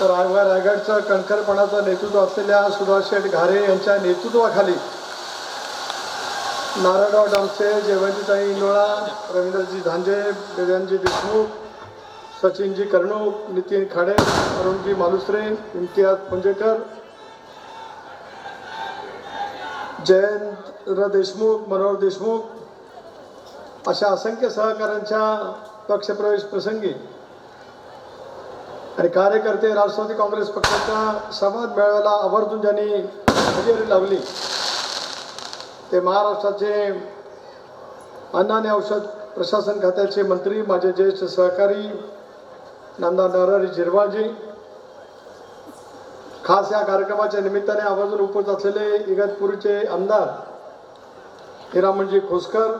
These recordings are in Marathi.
तर रायगड रायगडचं कणखरपणाचं नेतृत्व असलेल्या सुभाष शेठ घारे यांच्या नेतृत्वाखाली नारायणराव डामसे जयवंतीताई इंदोळा रवींद्रजी धांजे गजानजी देशमुख सचिनजी कर्णूक नितीन खाडे अरुणजी मालुसरे इम्तियाज पुंजेकर जयंत देशमुख मनोहर देशमुख अशा असंख्य सहकाऱ्यांच्या पक्षप्रवेश प्रसंगी आणि कार्यकर्ते राष्ट्रवादी काँग्रेस पक्षाच्या समाज मेळाव्याला आवर्जून ज्यांनी हजेरी लावली ते महाराष्ट्राचे अन्न आणि औषध प्रशासन खात्याचे मंत्री माझे ज्येष्ठ सहकारी नामदार नरहरी झिरवाळजी खास या कार्यक्रमाच्या निमित्ताने आवर्जून उपस्थित असलेले इगतपूरचे आमदार हिरामणजी खोसकर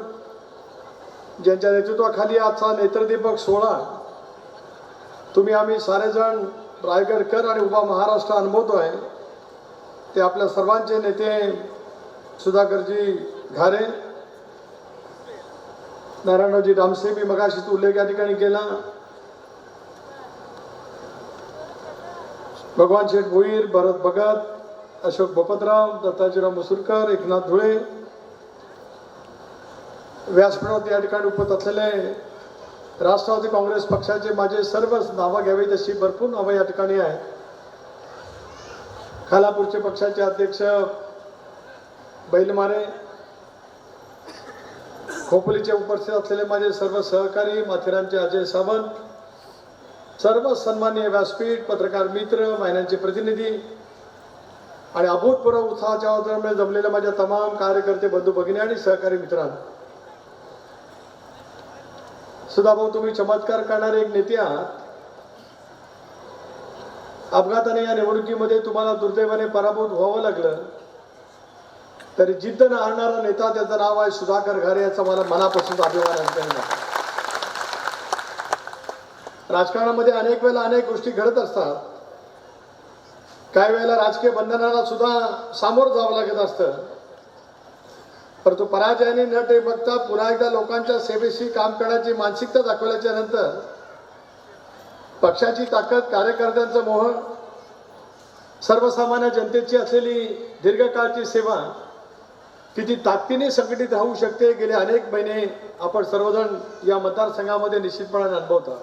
ज्यांच्या नेतृत्वाखाली आजचा नेत्रदीपक सोहळा तुम्ही आम्ही सारेजण रायगडकर आणि उभा महाराष्ट्र अनुभवतो आहे. ते आपल्या सर्वांचे नेते सुधाकरजी घारे नारायणरावजी डामसे मी मगाशीच उल्लेख या ठिकाणी केला. भगवान शेठ भोईर भरत भगत अशोक बोपतराव दत्ताजीराव मसुरकर एकनाथ धुळे व्यासपीठात या ठिकाणी उपस्थित असलेले राष्ट्रवादी काँग्रेस पक्षाचे माझे सर्व नावं घ्यावी तशी भरपूर नावं या ठिकाणी आहेत. खालापूरचे पक्षाचे अध्यक्ष बैलमारे खोपोलीचे उपस्थित असलेले माझे सर्व सहकारी माथेरानचे अजय सावंत सर्व सन्मान्य व्यासपीठ पत्रकार मित्र महिन्यांचे प्रतिनिधी आणि अभूतपूर्व उत्साहाच्या वातावरणामुळे जमलेल्या माझ्या तमाम कार्यकर्ते बंधू भगिनी आणि सहकारी मित्रांनो. सुधा भाऊ तुम्ही चमत्कार करणारे एक नेते आहात. अपघाताने या निवडणुकीमध्ये तुम्हाला दुर्दैवाने पराभूत व्हावं लागलं. तरी जिद्द न नेता त्याचं नाव आहे सुधाकर घारे याचा मला मनापासून अभिमान आहे. राजकारणामध्ये अनेक वेळेला अनेक गोष्टी घडत असतात. काही वेळेला राजकीय बंधनाला सुद्धा सामोरं जावं लागत असतं. परंतु पराजयाने न ते बघता पुन्हा एकदा लोकांच्या सेवेशी काम करण्याची मानसिकता दाखवल्याच्या नंतर पक्षाची ताकद कार्यकर्त्यांचं मोह सर्वसामान्य जनतेची असलेली दीर्घकाळची सेवा किती ताकदीने संघटित राहू शकते गेले अनेक महिने आपण सर्वजण या मतदारसंघामध्ये निश्चितपणाने अनुभवता.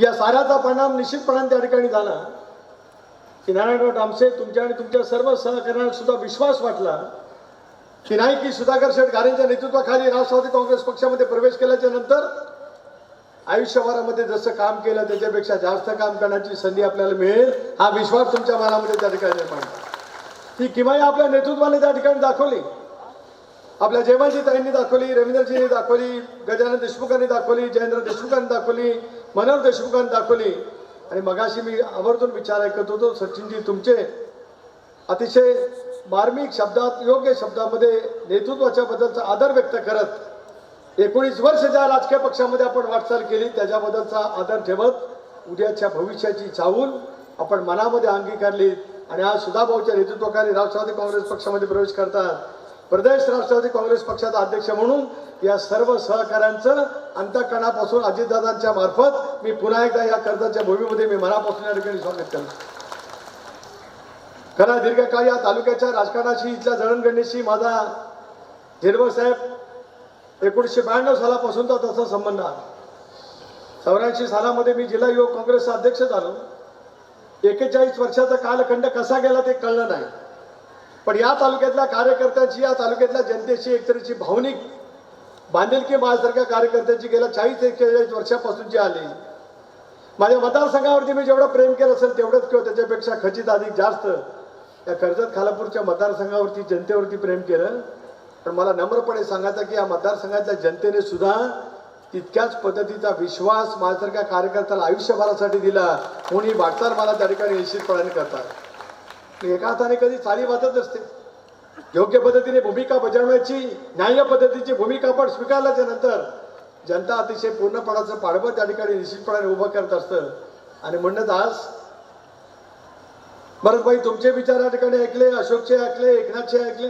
या साऱ्याचा परिणाम निश्चितपणाने त्या ठिकाणी झाला. की नारायणराव डामसे तुमच्या आणि तुमच्या सर्व सहकार्यांना सुद्धा विश्वास वाटला. की नाही की सुधाकर शेठ नेतृत्वाखाली राष्ट्रवादी काँग्रेस पक्षामध्ये प्रवेश केल्याच्यानंतर आयुष्यभरामध्ये जसं काम केलं त्याच्यापेक्षा जास्त काम करण्याची संधी आपल्याला मिळेल हा विश्वास तुमच्या मनामध्ये त्या ठिकाणी निर्माण ही किमाई आपल्या नेतृत्वाने त्या ठिकाणी दाखवली. आपल्या जयवंतजी ताईंनी दाखवली रवींद्रजींनी दाखवली गजानन देशमुखांनी दाखवली जयेंद्र देशमुखांनी दाखवली मनोहर देशमुखांनी दाखवली. आणि मगाशी मी आवर्जून विचार ऐकत होतो सचिनजी तुमचे अतिशय मार्मिक शब्दात योग्य शब्दामध्ये नेतृत्वाच्या बद्दलचा आदर व्यक्त करत एकोणीस वर्ष ज्या राजकीय पक्षामध्ये आपण वाटचाल केली त्याच्याबद्दलचा आदर ठेवत उद्याच्या भविष्याची चाहूल आपण मनामध्ये अंगीकारली आणि आज सुधाभाऊच्या नेतृत्वाखाली राष्ट्रवादी काँग्रेस पक्षामध्ये प्रवेश करतात. प्रदेश राष्ट्रवादी काँग्रेस पक्षाचा अध्यक्ष म्हणून या सर्व सहकाऱ्यांचं अंतकणापासून अजितदादांच्या मार्फत मी पुन्हा एकदा या कर्जाच्या भूमीमध्ये मी मनापासून या ठिकाणी स्वागत करतो. खरा दीर्घकाळ या तालुक्याच्या राजकारणाशी इथल्या जडणघडणीशी माझा झिरवळ साहेब एकोणीसशे ब्याण्णव सालापासूनचा तसा संबंध आहे. चौऱ्याऐंशी सालामध्ये मी जिल्हा युवक काँग्रेसचा अध्यक्ष झालो. एकेचाळीस वर्षाचा कालखंड कसा गेला ते कळलं नाही. पण या तालुक्यातल्या कार्यकर्त्यांची या तालुक्यातल्या जनतेची एकतरीची भावनिक बांधिलकी माझ्यासारख्या कार्यकर्त्यांची गेल्या चाळीस एक्केचाळीस वर्षापासूनची आली. माझ्या मतदारसंघावरती मी जेवढं प्रेम केलं असेल तेवढंच किंवा त्याच्यापेक्षा खचित अधिक जास्त या कर्जत खालापूरच्या मतदारसंघावरती जनतेवरती प्रेम केलं. पण मला नम्रपणे सांगायचं की या मतदारसंघातल्या जनतेने सुद्धा तितक्याच पद्धतीचा विश्वास माझ्यासारख्या कार्यकर्त्याला आयुष्यभरासाठी दिला. म्हणून ही वाटचाल मला त्या ठिकाणी निश्चितपणाने करतात. एका हाताने कधी चाली वाचत असते. योग्य पद्धतीने भूमिका बजावण्याची न्याय्य पद्धतीची भूमिका आपण स्वीकारल्याच्या नंतर जनता अतिशय पूर्णपणाचं पाडवं त्या ठिकाणी निश्चितपणाने उभं करत असतं. आणि म्हणणं आज भरतभाई तुमचे विचार या ठिकाणी ऐकले अशोकचे ऐकले एकनाथचे ऐकले.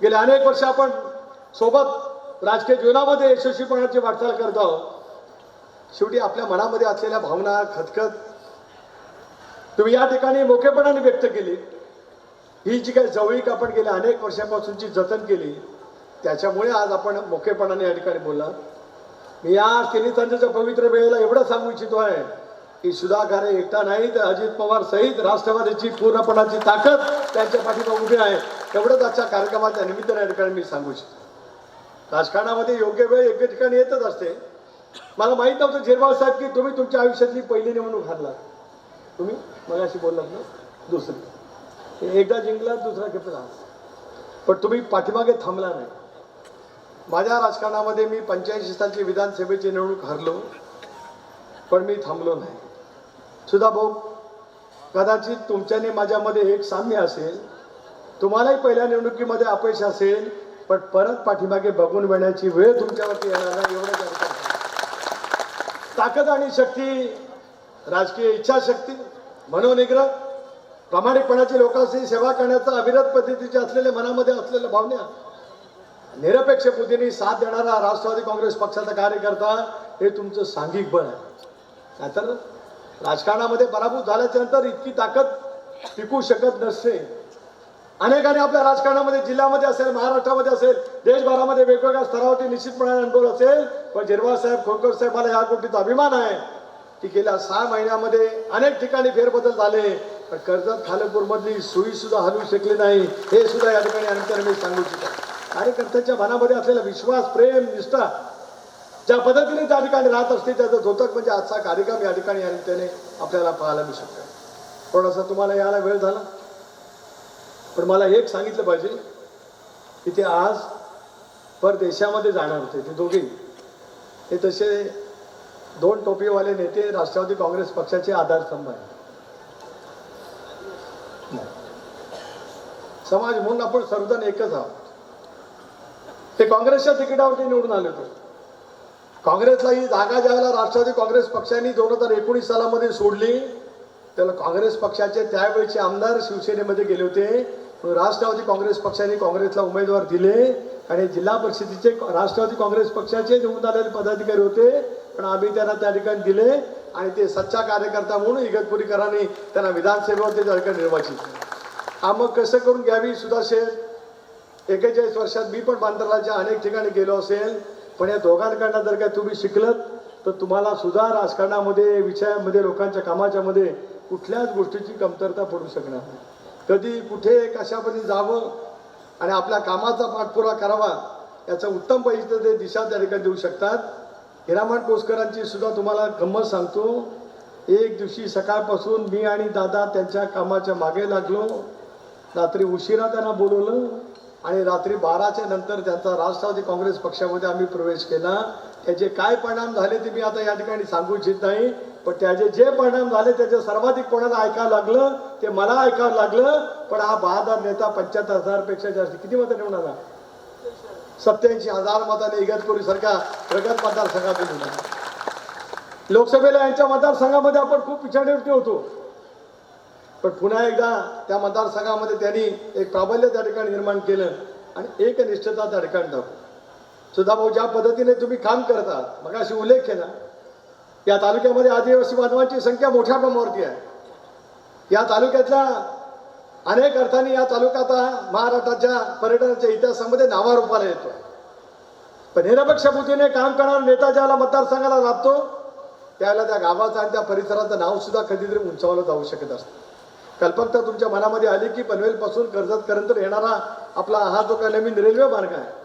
गेले अनेक वर्ष आपण सोबत राजकीय जीवनामध्ये यशस्वीपणाची वाटचाल करत आहोत. शेवटी आपल्या मनामध्ये असलेल्या भावना खतखत तुम्ही या ठिकाणी मोकेपणाने व्यक्त केली. ही जी काही जवळीक आपण गेल्या अनेक वर्षापासूनची जतन केली त्याच्यामुळे आज आपण मोकेपणाने या ठिकाणी बोलला मी या तिन्ही संघाच्या पवित्र वेळेला एवढं सांगू इच्छितो आहे की सुधा एकटा नाही तर अजित पवार सहित राष्ट्रवादीची पूर्णपणाची ताकद त्यांच्या पाठीमा उभी आहे. एवढंच आजच्या कार्यक्रमाच्या निमित्ताने या ठिकाणी मी सांगू इच्छितो. राजकारणामध्ये योग्य वेळ योग्य ठिकाणी येतच असते. मला माहीत नव्हतं झिरवाळ साहेब की तुम्ही तुमच्या आयुष्यातली पहिली निवडणूक हारला तुम्ही मगाशी बोललात ना दुसरी. एकदा जिंकला दुसरा घेतला पण तुम्ही पाठीमागे थांबला नाही. माझ्या राजकारणामध्ये मी पंच्याऐंशी सालची विधानसभेची निवडणूक हरलो पण मी थांबलो नाही. सुधा भाऊ कदाचित तुमच्याने माझ्यामध्ये एक साम्य असेल. तुम्हालाही पहिल्या निवडणुकीमध्ये अपयश असेल पण परत पाठीमागे बघून मिळण्याची वेळ तुमच्यावरती येणार नाही एवढं ताकद आणि शक्ती राजकीय इच्छाशक्ती मनोनिग्रह प्रामाणिकपणाची लोकांची सेवा करण्याचा अविरत पद्धतीचे असलेले मनामध्ये असलेल्या भावना निरपेक्ष बुद्धीने साथ देणारा राष्ट्रवादी काँग्रेस पक्षाचा कार्यकर्ता हे तुमचं सांघिक बळ आहे. नाहीतर राजकारणामध्ये पराभूत झाल्याच्यानंतर इतकी ताकद टिकू शकत नसते. अनेकांनी आपल्या राजकारणामध्ये जिल्ह्यामध्ये असेल महाराष्ट्रामध्ये असेल देशभरामध्ये वेगवेगळ्या स्तरावरती निश्चितपणाने अनुभव असेल. पण जिरवा साहेब खोकर साहेबाला या गोष्टीचा अभिमान आहे की गेल्या सहा महिन्यामध्ये अनेक ठिकाणी फेरबदल झाले. पण कर्जत खालपूरमधली सुई सुद्धा हलवू शकली नाही. हे सुद्धा या ठिकाणी अंतर मी सांगू इच्छितो. कार्यकर्त्याच्या मनामध्ये असलेला विश्वास प्रेम निष्ठा ज्या पद्धतीने त्या ठिकाणी राहत असते त्याचं झोतक म्हणजे आजचा कार्यक्रम या ठिकाणी या निमित्ताने आपल्याला पाहायला मिळू शकतो. थोडासा तुम्हाला यायला वेळ झाला? पण मला एक सांगितलं पाहिजे की ते आज परदेशामध्ये जाणार होते ते दोघे. हे तसे दोन टोपीवाले नेते राष्ट्रवादी काँग्रेस पक्षाचे आधारस्तंभ आहेत. नाही. समाज म्हणून आपण सर्वजण एकच आहोत. ते काँग्रेसच्या तिकिटावरती निवडून आले होते. काँग्रेसला ही जागा ज्यावेळेला राष्ट्रवादी काँग्रेस पक्षाने दोन हजार एकोणीस सालामध्ये सोडली. त्याला काँग्रेस पक्षाचे त्यावेळेचे आमदार शिवसेनेमध्ये गेले होते. राष्ट्रवादी काँग्रेस पक्षाने काँग्रेसला उमेदवार दिले. आणि जिल्हा परिषदेचे राष्ट्रवादी काँग्रेस पक्षाचे निवडून आलेले पदाधिकारी होते. पण आम्ही त्यांना त्या ठिकाणी दिले. आणि ते सच्चा कार्यकर्ता म्हणून इगतपुरीकरांनी त्यांना विधानसभेवरती त्या ठिकाणी निर्वाचित केलं. हा मग कसं करून घ्यावी सुद्धा शेठ एकेचाळीस वर्षात मी पण बांद्राच्या अनेक ठिकाणी गेलो असेल. पण या दोघांकडनं जर काय तुम्ही शिकलत तर तुम्हाला सुद्धा राजकारणामध्ये विषयामध्ये लोकांच्या कामाच्या मध्ये कुठल्याच गोष्टीची कमतरता पडू शकणार नाही. कधी कुठे कशामध्ये जावं आणि आपल्या कामाचा पाठपुरा करावा याचं उत्तम पैसे ते दिशा त्या ठिकाणी देऊ शकतात. हिरामण कोसकरांची सुद्धा तुम्हाला गंमत सांगतो एक दिवशी सकाळपासून मी आणि दादा त्यांच्या कामाच्या मागे लागलो. रात्री उशिरा त्यांना बोलवलं. आणि रात्री बाराच्या नंतर त्यांचा राष्ट्रवादी काँग्रेस पक्षामध्ये आम्ही प्रवेश केला. त्याचे काय परिणाम झाले ते मी आता या ठिकाणी सांगू इच्छित नाही. पण त्याचे जे परिणाम झाले त्याचे सर्वाधिक कोणाला ऐकायला लागलं ते मला ऐकावं लागलं. पण हा बहादार नेता पंच्याहत्तर हजारपेक्षा जास्त किती मतं निवडून आला? सत्याऐंशी हजार मताने इगतपुरी सरकार प्रगत मतदारसंघातून लोकसभेला यांच्या मतदारसंघामध्ये आपण खूप पिछाडीवरती होतो. पण पुन्हा एकदा त्या मतदारसंघामध्ये त्यांनी एक प्राबल्य त्या ठिकाणी निर्माण केलं आणि एक निष्ठता त्या ठिकाणी दाखवली. सुद्धा भाऊ ज्या पद्धतीने तुम्ही काम करता मग अशी उल्लेख केला या तालुक्यामध्ये आदिवासी बांधवांची संख्या मोठ्या प्रमाणावरती आहे. या तालुक्यातल्या अनेक अर्थाने या तालुका आता महाराष्ट्राच्या पर्यटनाच्या इतिहासामध्ये नावारूपाला येतो पण निरपेक्ष बुद्धीने काम करणारा नेता ज्याला मतदारसंघाला लाभतो त्याला त्या गावाचं आणि त्या परिसराचं नाव सुद्धा कधीतरी उंचावलं जाऊ शकत असतं. कल्पकता तुमच्या मनामध्ये आली की पनवेलपासून कर्जतपर्यंत येणारा आपला हा जो काही नवीन रेल्वे मार्ग आहे.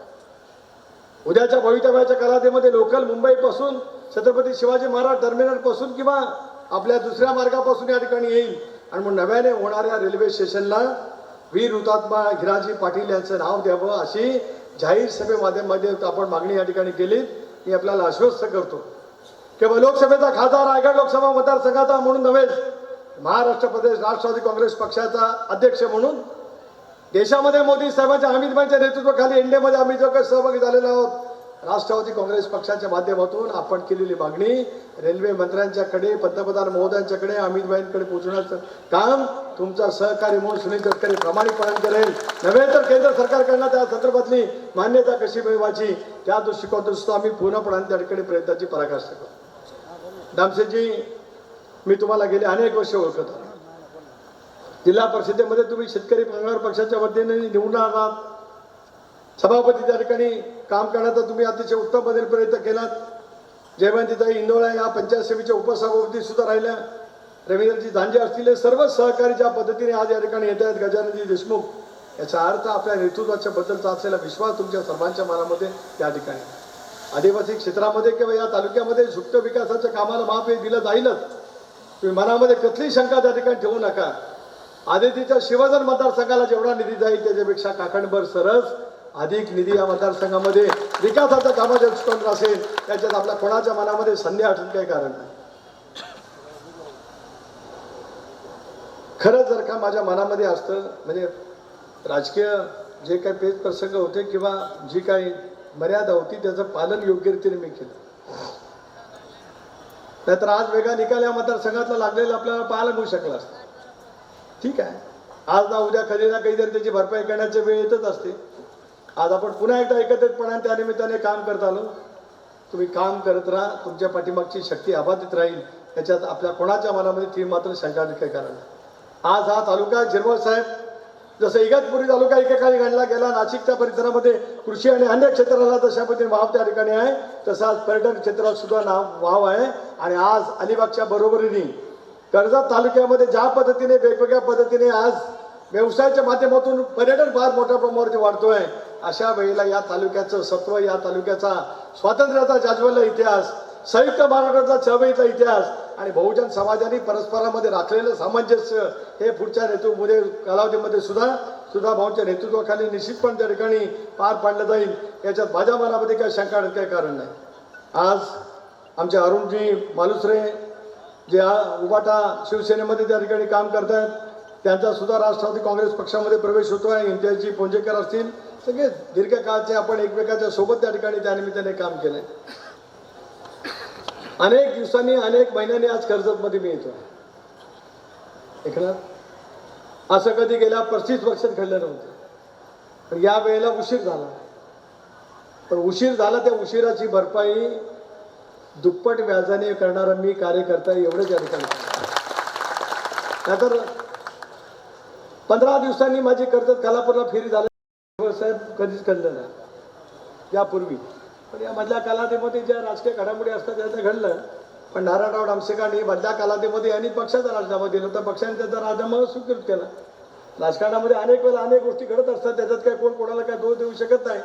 उद्याच्या भवितव्याच्या कलातेमध्ये लोकल मुंबईपासून छत्रपती शिवाजी महाराज टर्मिनलपासून किंवा आपल्या दुसऱ्या मार्गापासून या ठिकाणी येईल. आणि मग नव्याने होणाऱ्या रेल्वे स्टेशनला वीर हुतात्मा हिराजी पाटील यांचं नाव द्यावं अशी जाहीर सभेमाध्यमामध्ये आपण मागणी या ठिकाणी केली. मी आपल्याला आश्वस्त करतो. केवळ लोकसभेचा खासदार रायगड लोकसभा मतदारसंघाचा म्हणून नव्हेच महाराष्ट्र प्रदेश राष्ट्रवादी काँग्रेस पक्षाचा अध्यक्ष म्हणून देशामध्ये मोदी साहेबांच्या अमितभाईंच्या नेतृत्वाखाली इंडियामध्ये आम्ही जो काही सहभागी झालेलो आहोत राष्ट्रवादी काँग्रेस पक्षाच्या माध्यमातून आपण केलेली मागणी रेल्वे मंत्र्यांच्याकडे पंतप्रधान महोदयांच्याकडे अमितभाईंकडे पोहोचवण्याचं काम तुमचा सहकारी म्हणून सुनील तटकरे प्रामाणिकपणे करेल. नव्हे तर केंद्र सरकारकडनं त्या संदर्भातली मान्यता कशी मिळवायची त्या दृष्टिकोनातून सुद्धा आम्ही पूर्णपणे त्या ठिकाणी प्रयत्नाची पराकाष्ठा करू दामसेजी मी तुम्हाला गेले अनेक वर्ष ओळखत जिल्हा परिषदेमध्ये तुम्ही शेतकरी कामगार पक्षाच्या वतीने निवडून आहात सभापती त्या ठिकाणी काम करण्याचा तुम्ही अतिशय उत्तम पद्धतीने प्रयत्न केलात. जयवंतीताई इंदोळा या पंचायत समितीच्या उपसभापती सुद्धा राहिल्या. रवींद्रजी झांजे असतील सर्व सहकारी ज्या पद्धतीने आज या ठिकाणी येत आहेत गजाननजी देशमुख याचा अर्थ आपल्या नेतृत्वाच्या बद्दलचा असलेला विश्वास तुमच्या सर्वांच्या मनामध्ये त्या ठिकाणी आदिवासी क्षेत्रामध्ये किंवा या तालुक्यामध्ये सुप्त विकासाच्या कामाला माप हे दिलं जाईलच. तुम्ही मनामध्ये कसलीही शंका त्या ठिकाणी ठेवू नका. आदितीच्या शिवजन मतदारसंघाला जेवढा निधी जाईल त्याच्यापेक्षा काकणभर सरस अधिक निधी या मतदारसंघामध्ये विकासाच्या कामाच्या दृष्टिकोन असेल त्याच्यात आपल्या कोणाच्या मनामध्ये संधी असून काही कारण नाही. खरंच जर का माझ्या मनामध्ये असतं म्हणजे राजकीय जे काही पेच प्रसंग होते किंवा जी काही मर्यादा होती त्याचं पालन योग्यरीतीने मी केलं. नाहीतर आज वेगळा निकाल या मतदारसंघातला लागलेला आपल्याला पाहायला मिळू शकला असता. ठीक आहे. आज ना उद्या कधी ना कधीतरी त्याची भरपाई करण्याची वेळ येतच असते. आज आपण पुन्हा एकदा एकत्रितपणाने त्या निमित्ताने काम करत आलो. तुम्ही काम करत राहा. तुमच्या पाठीमागची शक्ती अबाधित राहील. याच्यात आपल्या कोणाच्या मनामध्ये ती मात्र शंका काही कारण आज हा तालुका जिरवळ साहेब जसं इगतपुरी तालुका एकेकाळी घडला गेला नाशिकच्या परिसरामध्ये कृषी आणि अन्य क्षेत्राला जशा पद्धतीने वाव त्या ठिकाणी आहे तसं आज पर्यटन क्षेत्रात सुद्धा नाव वाव आहे. आणि आज अलिबागच्या बरोबरीने कर्जत तालुक्यामध्ये ज्या पद्धतीने वेगवेगळ्या पद्धतीने आज व्यवसायाच्या माध्यमातून पर्यटन फार मोठ्या प्रमाणावरती वाढतोय अशा वेळेला या तालुक्याचं सत्व या तालुक्याचा स्वातंत्र्याचा जाजवलेला इतिहास संयुक्त महाराष्ट्राचा चळवळीचा इतिहास आणि बहुजन समाजाने परस्परामध्ये राखलेलं सामंजस्य हे पुढच्या नेतृत्वमध्ये कालावधीमध्ये सुद्धा सुद्धा भाऊंच्या नेतृत्वाखाली निश्चितपणे त्या ठिकाणी पार पाडलं जाईल. याच्यात माझ्या मनामध्ये काही शंका काही कारण नाही. आज आमचे अरुणजी मालुसरे जे उभाटा उबाटा शिवसेनेमध्ये त्या ठिकाणी काम करतायत त्यांचा सुद्धा राष्ट्रवादी काँग्रेस पक्षामध्ये प्रवेश होतो आहे इम्तियाजी पोंजेकर असतील. सगळे दीर्घकाळचे आपण एकमेकाच्या सोबत त्या ठिकाणी त्या निमित्ताने काम केलंय. अनेक दिवसांनी अनेक महिन्यांनी आज कर्जतमध्ये मी येतो ऐकणार असं कधी गेल्या पस्तीस वर्षात घडलं नव्हतं. पण या वेळेला उशीर झाला. पण उशीर झाला त्या उशिराची भरपाई दुप्पट व्याजाने करणारा मी कार्यकर्ता एवढंच या ठिकाणी नाहीतर पंधरा दिवसांनी माझी कर्जत खालापूरला फेरी झाली. साहेब कधीच कळलं नाही. यापूर्वी. पण या मधल्या कालावधीमध्ये ज्या राजकीय घडामोडी असतात त्याचं घडलं. पण नारायणराव डामसेकांनी मधल्या कालावधीमध्ये यांनी पक्षाचा राजीनामा दिला तर पक्षाने त्याचा राजीनामा स्वीकृत केला. राजकारणामध्ये अनेक वेळा अनेक गोष्टी घडत असतात. त्याच्यात काय कोण कोणाला काय दोष देऊ शकत नाही.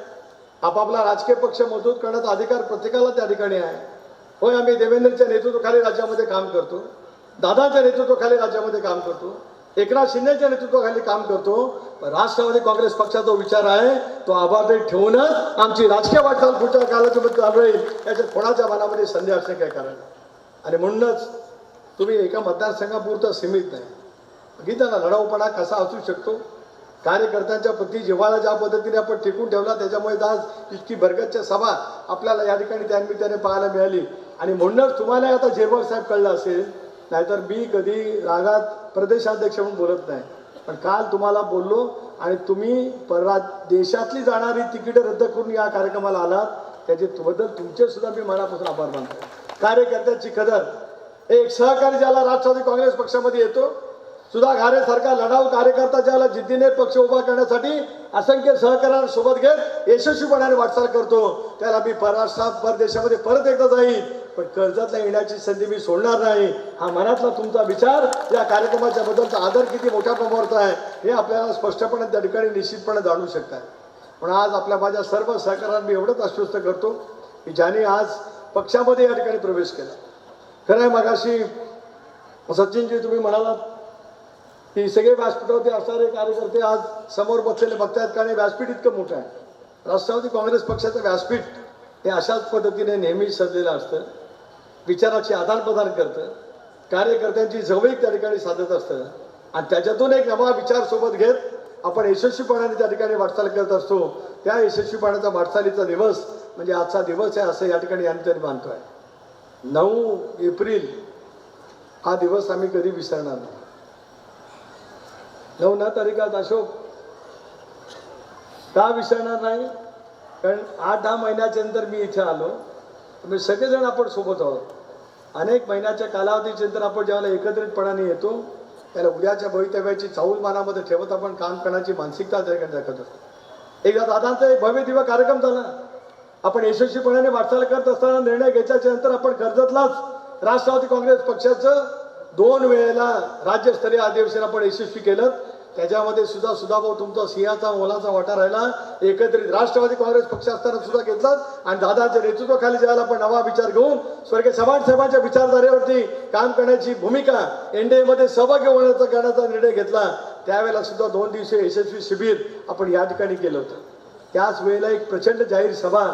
आपापला राजकीय पक्ष मजबूत करण्याचा अधिकार प्रत्येकाला त्या ठिकाणी आहे. होय आम्ही देवेंद्रच्या नेतृत्वाखाली राज्यामध्ये काम करतो. दादाच्या नेतृत्वाखाली राज्यामध्ये काम करतो. एकनाथ शिंदेच्या नेतृत्वाखाली काम करतो. राष्ट्रवादी काँग्रेस पक्षाचा जो विचार आहे तो आबाधित ठेवूनच आमची राजकीय वाटचाल पुढच्या कालावधीमध्ये चालू राहील याच्यात कोणाच्या मनामध्ये संधी असणे काय कारण आणि म्हणूनच तुम्ही एका मतदारसंघापुरतं सीमित नाही. बघितलं ना लढाऊपणा कसा असू शकतो? कार्यकर्त्यांच्या प्रती जिव्हाळा ज्या पद्धतीने आपण टिकून ठेवला त्याच्यामुळे आज इतकी भरगतच्या सभा आपल्याला या ठिकाणी त्यानिमित्ताने पाहायला मिळाली. आणि म्हणूनच तुम्हाला आता जेरवळ साहेब कळलं असेल नाहीतर मी कधी रागात प्रदेशाध्यक्ष म्हणून बोलत नाही. पण काल तुम्हाला बोललो आणि तुम्ही पररा देशातली जाणारी तिकीटं रद्द करून या कार्यक्रमाला आलात. त्याचे बद्दल तुमचे सुद्धा मी मनापासून आभार मानतो. कार्यकर्त्यांची कदर. एक सहकारी ज्याला राष्ट्रवादी काँग्रेस पक्षामध्ये येतो सुधा घारे सारखा लढाऊ कार्यकर्ता ज्याला जिद्दीने पक्ष उभा करण्यासाठी असंख्य सहकार्यांसोबत घेत यशस्वीपणाने वाटचाल करतो. त्याला मी परराष्ट्रात परदेशामध्ये परत एकदा जाईल पण कर्जातला येण्याची संधी मी सोडणार नाही. हा मनातला तुमचा विचार या कार्यक्रमाच्या बद्दलचा आदर किती मोठ्या प्रमाणात आहे हे आपल्याला स्पष्टपणे त्या ठिकाणी निश्चितपणे जाणू शकताय. पण आज आपल्या माझ्या सर्व सहकार्यांना मी एवढंच आश्वस्त करतो की ज्याने आज पक्षामध्ये या ठिकाणी प्रवेश केला. खरं आहे मगाशी सचिनजी तुम्ही म्हणालात की सगळे व्यासपीठावरती असणारे कार्यकर्ते आज समोर बसलेले बघतायत कारण व्यासपीठ इतकं मोठं आहे. राष्ट्रवादी काँग्रेस पक्षाचं व्यासपीठ हे अशाच पद्धतीने नेहमी सजलेलं असतं. विचाराची आदानप्रदान करतं. कार्यकर्त्यांची जवळीक त्या ठिकाणी साधत असतं. आणि त्याच्यातून एक नवा विचार सोबत घेत आपण यशस्वीपणाने त्या ठिकाणी वाटचाल करत असतो. त्या यशस्वीपणाचा वाटचालीचा दिवस म्हणजे आजचा दिवस आहे असं या ठिकाणी आम्ही तरी आहे नऊ एप्रिल हा दिवस आम्ही कधी विसरणार नाही. नऊ ना तारीखात अशोक. का विसरणार नाही? कारण आठ दहा महिन्याच्या नंतर मी इथे आलो. तुम्ही सगळेजण आपण सोबत आहोत. अनेक महिन्याच्या कालावधीच्या नंतर आपण ज्यावेळेला एकत्रितपणाने येतो त्याला उद्याच्या भवितव्याची चाऊल मानामध्ये ठेवत आपण काम करण्याची मानसिकता त्या ठिकाणी दाखवत असतो एकदा दादांचा एक भव्य दिव्य कार्यक्रम झाला. आपण यशस्वीपणाने वाटचाल करत असताना निर्णय घ्यायच्या नंतर आपण कर्जतलाच राष्ट्रवादी काँग्रेस पक्षाचं दोन वेळेला राज्यस्तरीय अधिवेशन आपण यशस्वी केलं. त्याच्यामध्ये सुद्धा सुधाभाऊ तुमचा सिंहाचा मोलाचा वाटा राहिला. एकत्रित राष्ट्रवादी काँग्रेस पक्ष असताना सुद्धा घेतला. आणि दादाच्या नेतृत्वाखाली ज्यावेळेला आपण नवा विचार घेऊन स्वर्गीय चव्हाण साहेबांच्या विचारधारेवरती काम करण्याची भूमिका एनडीएमध्ये सहभागी होण्याचा करण्याचा निर्णय घेतला. त्यावेळेला सुद्धा दोन दिवसीय यशस्वी शिबिर आपण या ठिकाणी केलं होतं. त्याच वेळेला एक प्रचंड जाहीर सभा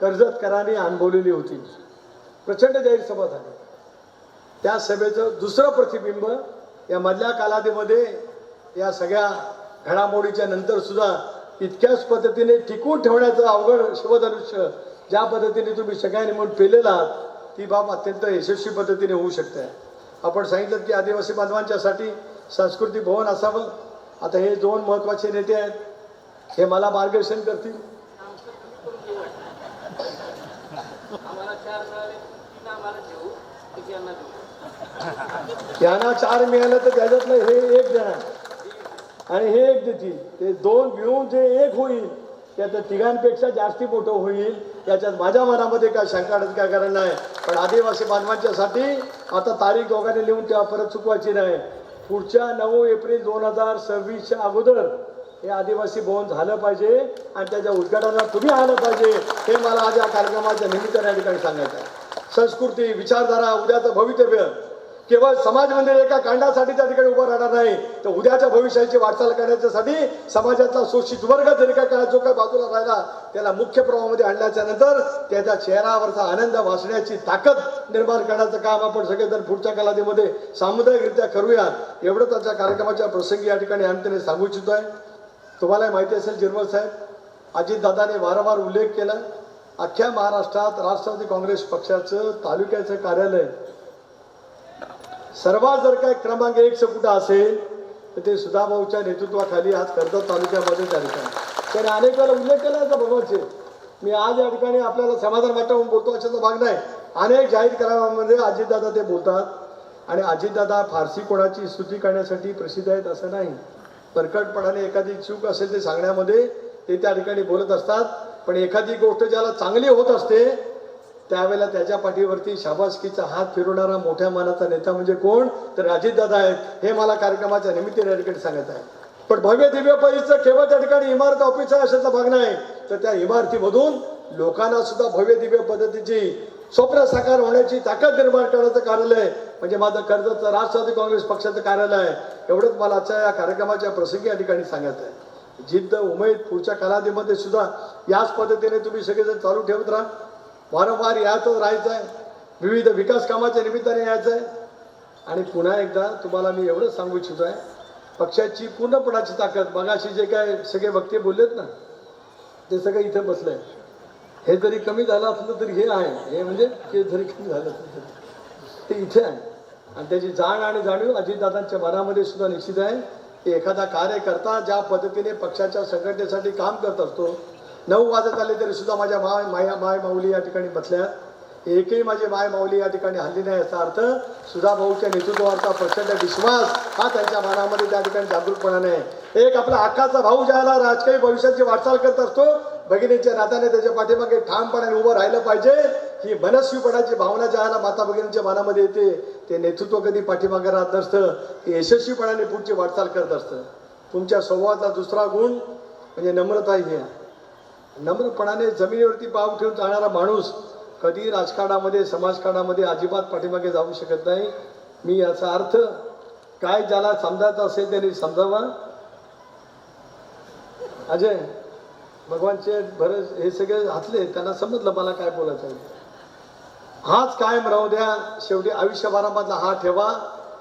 कर्जतकरांनी अनुभवलेली होती. प्रचंड जाहीर सभा झाली. त्या सभेचं दुसरं प्रतिबिंब या मधल्या कालावधीमध्ये या सगळ्या घडामोडीच्या नंतर सुद्धा इतक्याच पद्धतीने टिकून ठेवण्याचं अवघड शिवधनुष्य ज्या पद्धतीने तुम्ही सगळ्यांनी म्हणून पेलेला आहात ती बाब अत्यंत यशस्वी पद्धतीने होऊ शकते. आपण सांगितलं की आदिवासी बांधवांच्यासाठी संस्कृती भवन असावं. आता हे दोन महत्त्वाचे नेते आहेत. हे मला मार्गदर्शन करतील. आम्हाला चार मिळाले तीन आम्हाला देऊ एक यांना देऊ. यांना चार मिळालं तर त्याच्यातलं हे एक जण. आणि हे एक देतील. ते दोन मिळून जे एक होईल त्याचं तिघांपेक्षा जास्ती मोठं होईल. याच्यात माझ्या मनामध्ये काय शंका काय कारण नाही. पण आदिवासी बांधवांच्यासाठी आता तारीख दोघांनी लिहून तेव्हा परत चुकवायची नाही. पुढच्या नऊ एप्रिल दोन हजार सव्वीसच्या अगोदर हे आदिवासी भवन झालं पाहिजे आणि त्याच्या उद्घाटनाला तुम्ही आलं पाहिजे हे मला आज या कार्यक्रमाच्या निमित्ताने या ठिकाणी सांगायचं आहे. संस्कृती विचारधारा उद्याचं भवितव्य केवळ समाज मंदिर एका कांडासाठी त्या ठिकाणी उभं राहणार नाही. तर उद्याच्या भविष्याची वाटचाल करण्याच्यासाठी समाजाचा शोषित वर्ग जरी काय काळात जो काय बाजूला राहिला त्याला मुख्य प्रवाहामध्ये आणल्याच्या नंतर त्याच्या चेहऱ्यावरचा आनंद वाचण्याची ताकद निर्माण करण्याचं काम आपण सगळेजण पुढच्या कालावधीमध्ये सामुदायिकरित्या करूया एवढं त्याच्या कार्यक्रमाच्या प्रसंगी या ठिकाणी अंतने सांगू इच्छितो आहे. तुम्हाला माहिती असेल जिरवल साहेब अजितदादाने वारंवार उल्लेख केला अख्ख्या महाराष्ट्रात राष्ट्रवादी काँग्रेस पक्षाचं तालुक्याचं कार्यालय सर्वात जर काय क्रमांक एकचं कुठं असेल तर ते सुधाभाऊच्या नेतृत्वाखाली आज कर्जत तालुक्यामध्ये त्या ठिकाणी. त्याने अनेक उल्लेख केला याचा भगवानचे? मी आज या ठिकाणी आपल्याला समाधान वाटतं म्हणून बोलतो अशाचा भाग नाही. अनेक जाहीर करारामध्ये अजितदादा ते बोलतात. आणि अजितदादा फारसी कोणाची स्तुती करण्यासाठी प्रसिद्ध आहेत असं नाही. परकटपणाने एखादी चूक असेल ते सांगण्यामध्ये ते त्या ठिकाणी बोलत असतात. पण एखादी गोष्ट ज्याला चांगली होत असते त्यावेळेला त्याच्या पाठीवरती शाबासकीचा हात फिरवणारा मोठ्या मानाचा नेता म्हणजे कोण? तर अजितदादा आहेत. हे मला कार्यक्रमाच्या निमित्ताने या ठिकाणी सांगत आहे पण भव्य दिव्य पैचं केवळ त्या ठिकाणी इमारत ऑफिस आहे अशाचा भाग नाही. तर त्या इमारतीमधून लोकांना सुद्धा भव्य दिव्य पद्धतीची स्वप्न साकार होण्याची ताकद निर्माण करण्याचं कार्यालय म्हणजे माझं कर्जतचं राष्ट्रवादी काँग्रेस पक्षाचं कार्यालय आहे एवढंच मला आजच्या या कार्यक्रमाच्या प्रसंगी या ठिकाणी सांगायचं आहे. जिद्द उमेद पुढच्या कालावधीमध्ये सुद्धा याच पद्धतीने तुम्ही सगळेजण चालू ठेवत राहा. वारंवार यातच राहायचं आहे विविध विकास कामाच्या निमित्ताने यायचं आहे आणि पुन्हा एकदा तुम्हाला मी एवढंच सांगू इच्छितो आहे पक्षाची पूर्णपणाची ताकद. मगाशी जे काय सगळे वक्ते बोललेत ना ते सगळं इथं बसलंय हे जरी कमी झालं असलं तरी हे आहे. हे म्हणजे ते जरी कमी झालं असलं ते इथे आहे. आणि त्याची जाण आणि जाणीव अजितदादांच्या मनामध्ये सुद्धा निश्चित आहे. की एखादा कार्यकर्ता ज्या पद्धतीने पक्षाच्या संघटनेसाठी काम करत असतो नऊ वाजत आले तरी सुद्धा माझ्या माय माया माय माऊली या ठिकाणी बसल्या. एकही माझी माय माऊली या ठिकाणी हल्ली नाही याचा अर्थ सुधा भाऊच्या नेतृत्वावरचा प्रचंड विश्वास हा त्यांच्या मनामध्ये त्या ठिकाणी जागरूकपणाने आहे एक आपला हक्काचा भाऊ ज्याला राजकीय भविष्याची वाटचाल करत असतो भगिनीच्या नात्याने त्याच्या पाठीमागे ठामपणाने उभं राहिलं पाहिजे. ही मनस्वीपणाची भावना ज्याला माता भगिनीच्या मनामध्ये येते ते नेतृत्व कधी पाठीमागे राहत नसतं ते यशस्वीपणाने पुढची वाटचाल करत असतं. तुमच्या स्वभावाचा दुसरा गुण म्हणजे नम्रता ही आहे. नम्रपणाने जमिनीवरती पाव ठेवून जाणारा माणूस कधी राजकारणामध्ये समाजकारणामध्ये अजिबात पाठीमागे जाऊ शकत नाही. मी याचा अर्थ काय ज्याला समजायचं असेल त्यांनी समजावा. अजय भगवानचे भरत हे सगळे हातले त्यांना समजलं मला काय बोलायचं आहे. हाच कायम राहू द्या. शेवटी आयुष्यभरामधला हा ठेवा.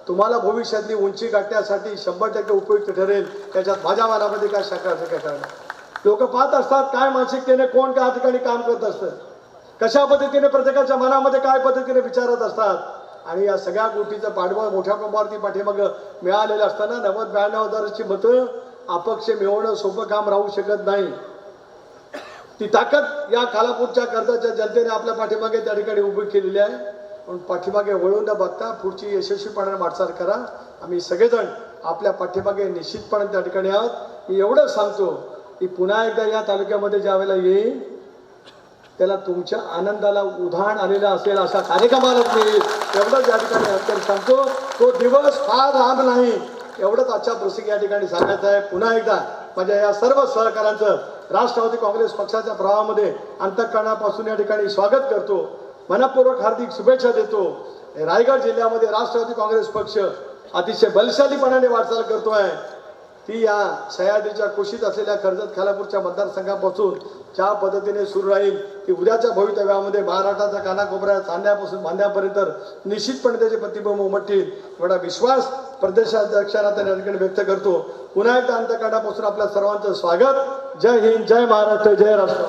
तुम्हाला भविष्यातली उंची गाठण्यासाठी शंभर टक्के उपयुक्त ठरेल. त्याच्यात माझ्या मनामध्ये काय शंकाचं काय करणार? लोक पाहत असतात काय मानसिकतेने कोण त्या ठिकाणी काम करत असतं. कशा पद्धतीने प्रत्येकाच्या मनामध्ये काय पद्धतीने विचारत असतात. आणि या सगळ्या गोष्टीचं पाठबळ मोठ्या प्रमाणावरती पाठीमागं मिळालेलं असताना नव्वद ब्याण्णव हजाराची मतं अपक्ष मिळवणं सोपं काम राहू शकत नाही. ती ताकद या कालापूरच्या कर्जाच्या जनतेने आपल्या पाठीमागे त्या ठिकाणी उभी केलेली आहे. पण पाठीमागे वळून न बघता पुढची यशस्वीपणाने वाटचाल करा. आम्ही सगळेजण आपल्या पाठीमागे निश्चितपणे त्या ठिकाणी आहोत. मी एवढंच सांगतो की पुन्हा एकदा या तालुक्यामध्ये ज्या वेळेला येईल त्याला तुमच्या आनंदाला उधाण आलेलं असेल असा कार्यक्रमालाच मिळेल एवढंच या ठिकाणी अंतर सांगतो तो दिवस फार लांब नाही. एवढंच आजच्या प्रसंगी या ठिकाणी सांगायचं आहे. पुन्हा एकदा माझ्या या सर्व सहकाऱ्यांचं राष्ट्रवादी काँग्रेस पक्षाच्या प्रवाहामध्ये अंतकरणापासून या ठिकाणी स्वागत करतो. मनपूर्वक हार्दिक शुभेच्छा देतो. रायगड जिल्ह्यामध्ये राष्ट्रवादी काँग्रेस पक्ष अतिशय बलशालीपणाने वाटचाल करतो आहे ती या सह्याद्रीच्या कुशीत असलेल्या कर्जत खालापूरच्या मतदारसंघापासून ज्या पद्धतीने सुरू राहील ती उद्याच्या भवितव्यामध्ये महाराष्ट्राचा कानाकोपऱ्या सांध्यापासून बांध्यापर्यंत निश्चितपणे त्याचे प्रतिबिंब उमटतील. एवढा विश्वास प्रदेशाध्यक्षांना त्या ठिकाणी व्यक्त करतो. पुन्हा एकदा अंतकांडापासून आपल्या सर्वांचं स्वागत. जय हिंद जय महाराष्ट्र जय राष्ट्र